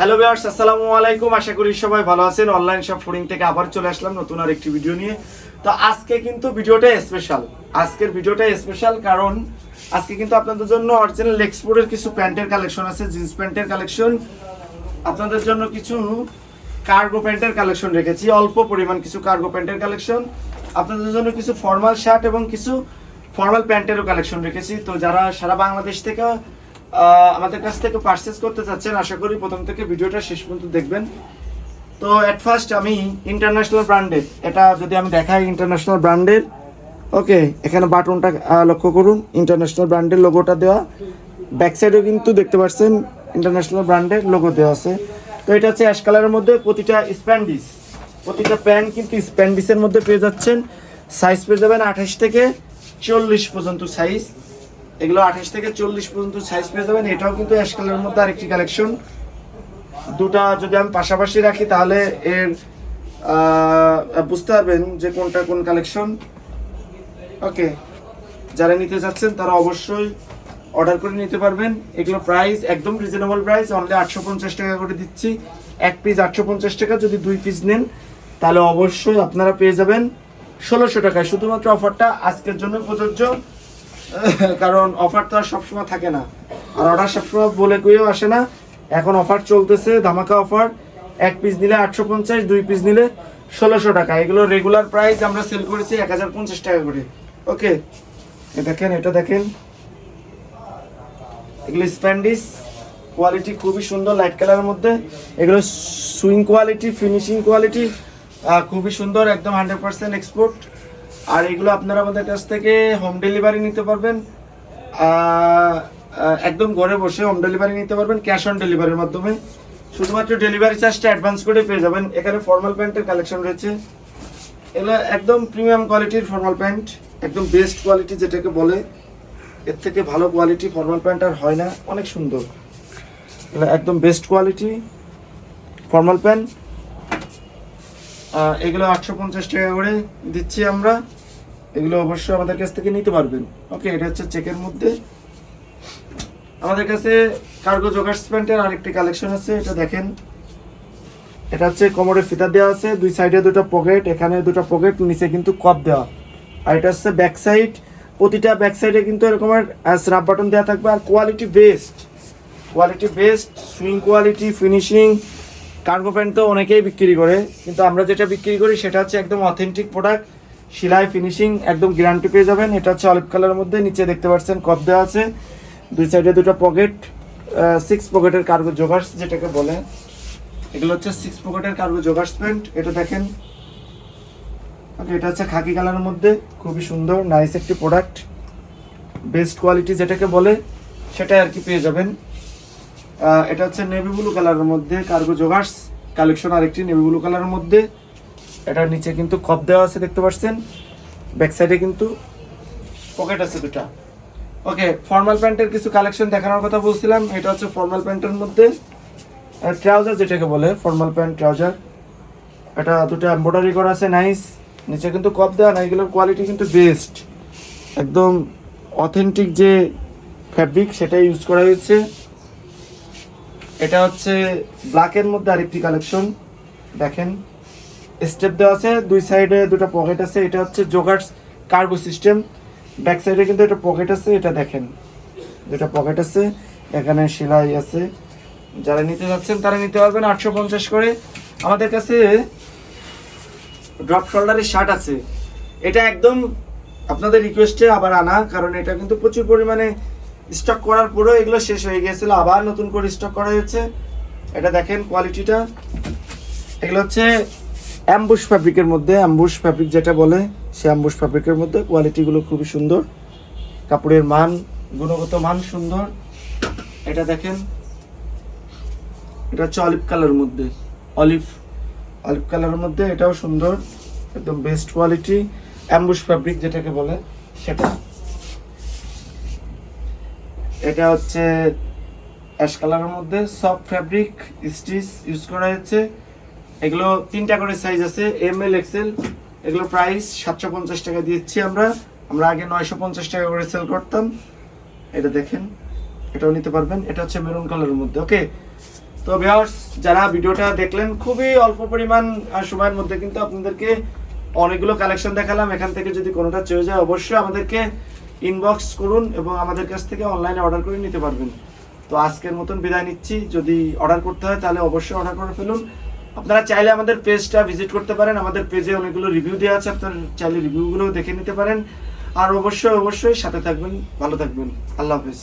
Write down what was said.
Hello viewers আসসালামু আলাইকুম। আশা করি সবাই ভালো আছেন। অনলাইন শপ ফুডিং থেকে আবার চলে আসলাম নতুন আর একটি ভিডিও নিয়ে। তো আজকে কিন্তু ভিডিওটা স্পেশাল আজকের ভিডিওটা স্পেশাল কারণ আজকে কিন্তু আপনাদের জন্য অরিজিনাল এক্সপোর্টের কিছু প্যান্টের কালেকশন আছে জিন্স প্যান্টের কালেকশন আপনাদের জন্য কিছু কার্গো প্যান্টের কালেকশন রেখেছি, অল্প পরিমাণ কিছু কার্গো প্যান্টের কালেকশন আপনাদের জন্য কিছু ফর্মাল শার্ট এবং কিছু ফর্মাল প্যান্টেরও কালেকশন রেখেছি। তো যারা সারা বাংলাদেশ থেকে আমাদের কাছ থেকে পারচেস করতে চাচ্ছেন, আশা করি প্রথম থেকে ভিডিওটা শেষ পর্যন্ত দেখবেন। তো অ্যাট ফার্স্ট আমি ইন্টারন্যাশনাল ব্র্যান্ডের এটা যদি আমি দেখাই ইন্টারন্যাশনাল ব্র্যান্ডের ওকে এখানে বাটনটা লক্ষ্য করুন ইন্টারন্যাশনাল ব্র্যান্ডের লোগোটা দেওয়া। ব্যাক সাইডেও কিন্তু দেখতে পাচ্ছেন ইন্টারন্যাশনাল ব্র্যান্ডের লোগো দেওয়া আছে। তো এটা হচ্ছে অ্যাশ কালারের মধ্যে প্রতিটা স্প্যান্ডিস প্রতিটা প্যান্ট কিন্তু স্প্যান্ডিসের মধ্যে পেয়ে যাচ্ছেন। সাইজ পেয়ে যাবেন আঠাশ থেকে চল্লিশ পর্যন্ত সাইজ এগুলো আঠাশ থেকে চল্লিশ পর্যন্ত সাইজ পেয়ে যাবেন। এটাও কিন্তু অ্যাশ কালারের মধ্যে আরেকটি কালেকশন দুটা যদি আমি পাশাপাশি রাখি, তাহলে এর বুঝতে পারবেন যে কোনটা কোন কালেকশন ওকে যারা নিতে যাচ্ছেন, তারা অবশ্যই অর্ডার করে নিতে পারবেন। এগুলো প্রাইস একদম রিজনেবল প্রাইস অনলি আটশো পঞ্চাশ টাকা করে দিচ্ছি। এক পিস আটশো পঞ্চাশ টাকা, যদি দুই পিস নেন, তাহলে অবশ্যই আপনারা পেয়ে যাবেন ষোলোশো টাকায়। শুধুমাত্র অফারটা আজকের জন্য প্রযোজ্য। কারণ অফার তো আর সবসময় থাকে না। আর অর্ডার সবসময় বলে কইও আসে না। এখন অফার চলতেছে, ধামাকা অফার এক পিস নিলে আটশো পঞ্চাশ, দুই পিস নিলে ষোলোশো টাকা। এগুলো রেগুলার প্রাইস আমরা সেল করেছি এক হাজার পঞ্চাশ টাকা করে। ওকে দেখেন, এটা দেখেন। এগুলো স্প্যান্ডিস। কোয়ালিটি খুবই সুন্দর লাইট কালারের মধ্যে। এগুলো সুইং কোয়ালিটি ফিনিশিং কোয়ালিটি খুবই সুন্দর, একদম হান্ড্রেড পার্সেন্ট এক্সপোর্ট আর এগুলো আপনারা আমাদের কাছ থেকে হোম ডেলিভারি নিতে পারবেন। একদম ঘরে বসে হোম ডেলিভারি নিতে পারবেন ক্যাশ অন ডেলিভারির মাধ্যমে। শুধুমাত্র ডেলিভারি চার্জটা অ্যাডভান্স করে পেয়ে যাবেন। এখানে ফর্মাল প্যান্টের কালেকশন রয়েছে। এগুলো একদম প্রিমিয়াম কোয়ালিটির ফর্মাল প্যান্ট একদম বেস্ট কোয়ালিটি যেটাকে বলে। এর থেকে ভালো কোয়ালিটি ফর্মাল প্যান্ট আর হয় না, অনেক সুন্দর। এগুলো একদম বেস্ট কোয়ালিটি ফর্মাল প্যান্ট এগুলো আটশো পঞ্চাশ টাকা করে দিচ্ছি আমরা। এগুলো অবশ্যই আমাদের কাছ থেকে নিতে পারবেন। ওকে এটা হচ্ছে চেকের মধ্যে। আমাদের কাছে কার্গো জোগার্স প্যান্টের আরেকটি কালেকশন আছে, এটা দেখেন। এটা হচ্ছে কোমরে ফিতা দেওয়া আছে, দুই সাইডে দুটো পকেট এখানে দুটো পকেট নিচে কিন্তু কপ দেওয়া। আর এটা হচ্ছে ব্যাক সাইড প্রতিটা ব্যাক সাইডে কিন্তু এরকমের স্রাব বাটন দেওয়া থাকবে। আর quality best quality best sewing quality finishing cargo pant তো অনেকেই বিক্রি করে, কিন্তু আমরা যেটা বিক্রি করি সেটা হচ্ছে একদম অথেন্টিক প্রোডাক্ট সেলাই ফিনিশিং একদম গ্যারান্টি পেয়ে যাবেন। এটা হচ্ছে অলিভ কালারের মধ্যে, নিচে দেখতে পাচ্ছেন কপ দেওয়া আছে। দুই সাইডে দুটো পকেট সিক্স পকেটের কার্গো জোগার্স যেটাকে বলে। এগুলো হচ্ছে সিক্স পকেটের কার্গো জোগার্স প্যান্ট এটা দেখেন। ওকে এটা হচ্ছে খাকি কালারের মধ্যে। খুবই সুন্দর নাইস একটি প্রোডাক্ট বেস্ট কোয়ালিটি যেটাকে বলে, সেটাই আর কি পেয়ে যাবেন। এটা হচ্ছে নেভি ব্লু কালারের মধ্যে কার্গো জোগার্স কালেকশন আরেকটি নেভি ব্লু কালারের মধ্যে। এটার নিচে কিন্তু কপ দেওয়া আছে, দেখতে পাচ্ছেন? ব্যাক সাইডে কিন্তু পকেট আছে দুটা। ওকে ফর্মাল প্যান্টের কিছু কালেকশন দেখানোর কথা বলছিলাম। এটা হচ্ছে ফর্মাল প্যান্টের মধ্যে ট্রাউজার যেটাকে বলে ফর্মাল প্যান্ট ট্রাউজার এটা দুটো এমব্রয়ডারি করা আছে নাইস নিচে কিন্তু কপ দেওয়া, না, এগুলোর কোয়ালিটি কিন্তু বেস্ট একদম অথেন্টিক যে ফ্যাব্রিক সেটাই ইউজ করা হয়েছে। এটা হচ্ছে ব্ল্যাকের মধ্যে আরেকটি কালেকশন দেখেন। স্টেপ দেওয়া আছে, দুই সাইডে দুটো পকেট আছে, এটা হচ্ছে জোগার্স কার্গো সিস্টেম ব্যাক সাইডে কিন্তু একটা পকেট আছে, এটা দেখেন। দুটো পকেট আছে, এখানে সেলাই আছে। যারা নিতে যাচ্ছেন, তারা নিতে পারবেন আটশো পঞ্চাশ করে। আমাদের কাছে ড্রপ শোল্ডারের শার্ট আছে। এটা একদম আপনাদের রিকোয়েস্টে আবার আনা, কারণ এটা কিন্তু প্রচুর পরিমাণে স্টক করার পরেও এগুলো শেষ হয়ে গিয়েছিল, আবার নতুন করে স্টক করা হয়েছে। এটা দেখেন কোয়ালিটিটা এগুলো হচ্ছে অ্যাম্বুশ ফ্যাব্রিকের মধ্যে অ্যাম্বুশ ফ্যাব্রিক যেটা বলে, সে অ্যাম্বুশ ফ্যাব্রিকের মধ্যে কোয়ালিটিগুলো খুবই সুন্দর। কাপড়ের মান, গুণগত মান সুন্দর। এটা দেখেন, এটা হচ্ছে অলিভ কালারের মধ্যে। অলিভ অলিভ কালারের মধ্যে এটাও সুন্দর, একদম বেস্ট কোয়ালিটি অ্যাম্বুশ ফ্যাব্রিক যেটাকে বলে সেটা। এটা হচ্ছে অ্যাশ কালারের মধ্যে সফট ফ্যাব্রিক স্টিচ ইউজ করা হয়েছে। এগুলো তিনটা করে সাইজ আছে এম এল এক্সেল এগুলো প্রাইস সাতশো পঞ্চাশ টাকা দিচ্ছি আমরা। আমরা আগে নয়শো পঞ্চাশ টাকা করে সেল করতাম। এটা দেখেন, এটাও নিতে পারবেন। এটা হচ্ছে মেরুন কালারের মধ্যে ওকে তো ভিউয়ার্স যারা ভিডিওটা দেখলেন, খুবই অল্প পরিমাণ সময়ের মধ্যে কিন্তু আপনাদেরকে অনেকগুলো কালেকশন দেখালাম। এখান থেকে যদি কোনোটা চলে যায়, অবশ্যই আমাদেরকে ইনবক্স করুন এবং আমাদের কাছ থেকে অনলাইনে অর্ডার করে নিতে পারবেন। তো আজকের মতন বিদায় নিচ্ছি। যদি অর্ডার করতে হয়, তাহলে অবশ্যই অর্ডার করে ফেলুন। আপনারা চাইলে আমাদের পেজটা ভিজিট করতে পারেন। আমাদের পেজে অনেকগুলো রিভিউ দেওয়া আছে, আপনারা চাইলে রিভিউগুলো দেখে নিতে পারেন। আর অবশ্যই অবশ্যই সাথে থাকবেন, ভালো থাকবেন। আল্লাহ হাফিজ।